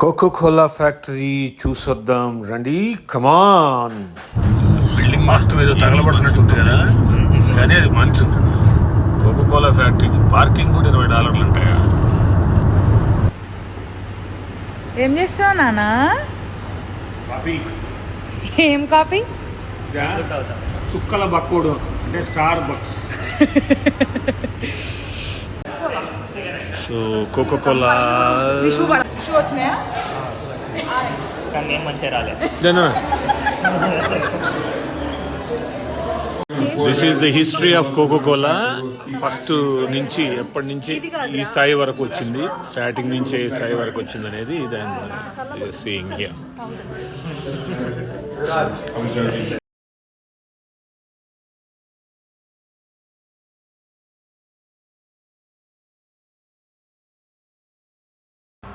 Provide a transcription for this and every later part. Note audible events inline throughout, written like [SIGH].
Cocoa Kola factory చూసొద్దాం రండి. కమాన్ building మొత్తం ఏదో తగలబడుతున్నట్టుంది కదా కానీ అది మంచు. కోకో కోలా ఫ్యాక్టరీకి పార్కింగ్ కూడా ఇరవై డాలర్లు ఉంటాయా? ఏం చేస్తావు నాన్న కాఫీ. ఏం కాఫీ? చుక్కల బక్కోడు. అంటే star bucks. [LAUGHS] So Coca Cola షూ షూ వచ్చినాయా? కానీ ఏం మంచిగా రాలే. This is the history of Coca Cola first నుంచి ఎప్పటి నుంచి ఈ స్థాయి వరకు వచ్చింది. స్టార్టింగ్ నుంచి ఏ స్థాయి వరకు వచ్చింది అనేది దాని సీయింగ్ హియర్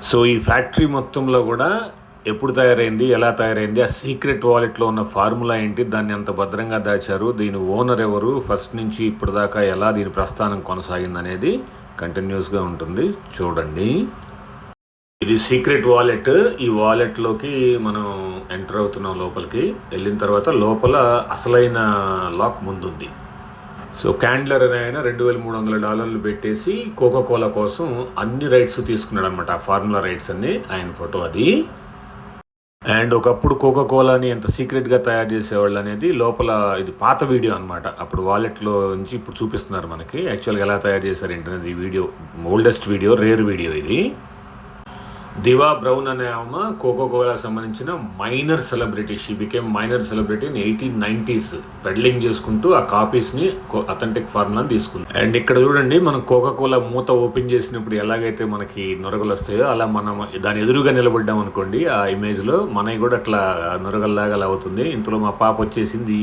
సో ఈ ఫ్యాక్టరీ మొత్తంలో కూడా ఎప్పుడు తయారైంది ఎలా తయారైంది ఆ సీక్రెట్ వాలెట్లో ఉన్న ఫార్ములా ఏంటి దాన్ని అంత భద్రంగా దాచారు దీని ఓనర్ ఎవరు ఫస్ట్ నుంచి ఇప్పటిదాకా దాకా ఎలా దీని ప్రస్థానం కొనసాగింది అనేది కంటిన్యూస్గా ఉంటుంది. చూడండి. ఇది సీక్రెట్ వాలెట్. ఈ వాలెట్లోకి మనం ఎంటర్ అవుతున్నాం లోపలికి. వెళ్ళిన తర్వాత లోపల అసలైన లాక్ ముందుంది. సో క్యాండ్లర్ అనే ఆయన రెండు వేల మూడు వందల డాలర్లు పెట్టేసి కోకో కోలా కోసం అన్ని రైట్స్ తీసుకున్నాడు అనమాట ఆ ఫార్ములా రైట్స్ అన్ని ఆయన ఫోటో అది. అండ్ ఒకప్పుడు కోకో కోలాని ఎంత సీక్రెట్గా తయారు చేసేవాళ్ళు అనేది లోపల ఇది పాత వీడియో అనమాట అప్పుడు వాలెట్లో నుంచి ఇప్పుడు చూపిస్తున్నారు మనకి. యాక్చువల్గా ఎలా తయారు చేశారు ఏంటనేది ఈ video oldest video rare video ఇది. దివా బ్రౌన్ అనే ఆమె కోకో కోలా సంబంధించిన minor celebrity. She became minor celebrity in eighteen nineties peddling చేసుకుంటూ ఆ కాపీస్ని అథెంటిక్ ఫార్ములాని తీసుకుంది. అండ్ ఇక్కడ చూడండి మనం కోకో కోలా మూత ఓపెన్ చేసినప్పుడు ఎలాగైతే మనకి నొరగలు వస్తాయో అలా మనం దాని ఎదురుగా నిలబడ్డాం అనుకోండి ఆ ఇమేజ్లో మనకి కూడా అట్లా నొరగల్లాగా అలా అవుతుంది. ఇంతలో మా పాప వచ్చేసింది.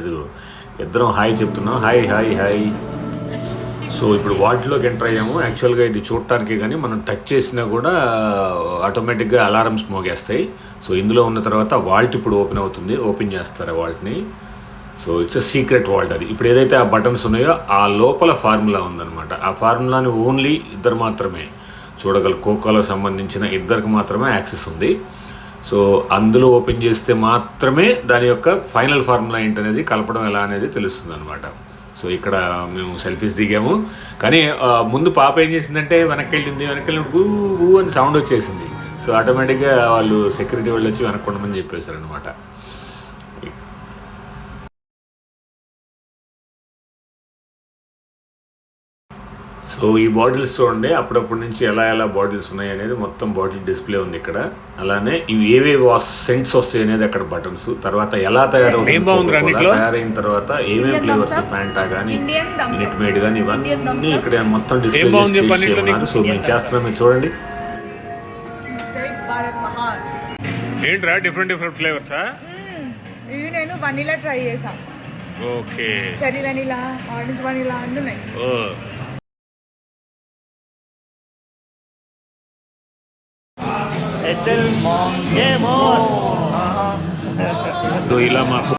అదిగో ఇద్దరం హాయ్ చెప్తున్నాం. హాయ్ హాయ్ హాయ్ సో ఇప్పుడు వాటిలోకి ఎంటర్ అయ్యాము. యాక్చువల్గా ఇది చూడటానికి కానీ మనం టచ్ చేసినా కూడా ఆటోమేటిక్గా అలారమ్స్ మోగేస్తాయి. సో ఇందులో ఉన్న తర్వాత వాల్ట్ ఇప్పుడు ఓపెన్ అవుతుంది. ఓపెన్ చేస్తారు ఆ వాల్ట్ని? So it's a secret vault అది. ఇప్పుడు ఏదైతే ఆ బటన్స్ ఉన్నాయో ఆ లోపల ఫార్ములా ఉందన్నమాట. ఆ ఫార్ములాని ఓన్లీ ఇద్దరు మాత్రమే చూడగల కోకోలో సంబంధించిన ఇద్దరికి మాత్రమే యాక్సెస్ ఉంది. సో అందులో ఓపెన్ చేస్తే మాత్రమే దాని యొక్క ఫైనల్ ఫార్ములా ఏంటనేది కలపడం ఎలా అనేది తెలుస్తుంది అనమాట సో ఇక్కడ మేము సెల్ఫీస్ దిగాము. కానీ ముందు పాప ఏం చేసిందంటే వెనక్కి వెళ్ళింది వెనక్కి వెళ్ళినప్పుడు గూ గూ అని సౌండ్ వచ్చేసింది. సో ఆటోమేటిక్గా వాళ్ళు సెక్యూరిటీ వాళ్ళు వచ్చి వెనక్కుండమని చెప్పేశారు అనమాట సో ఈ బాటిల్స్ చూడండి అప్పుడప్పటి నుంచి ఎలా ఎలా బాటిల్స్ ఉన్నాయి అనేది మొత్తం బాటిల్ డిస్ప్లే ఉంది ఇక్కడ. అలానే ఇవి ఏవే సెంట్స్ వస్తాయి అనేది అక్కడ బటన్స్ తర్వాత ఎలా తయారవుతుంది? తయారైన తర్వాత ఏమేమి ఫ్లేవర్స్ ఫ్యాంటా కానీ. మినిట్ మేడ్ కానీ ఇవన్నీ. ఇక్కడ మొత్తం డిస్ప్లే? సో మేము చేస్తున్నాం మీరు చూడండి. ఏంట్రా డిఫరెంట్ డిఫరెంట్ ఫ్లేవర్సా ఇది నేను వనీలా ట్రై చేసా okay cherry vanilla orange vanilla అన్నీ ఉన్నాయి. Este es el Mongemon. Doy la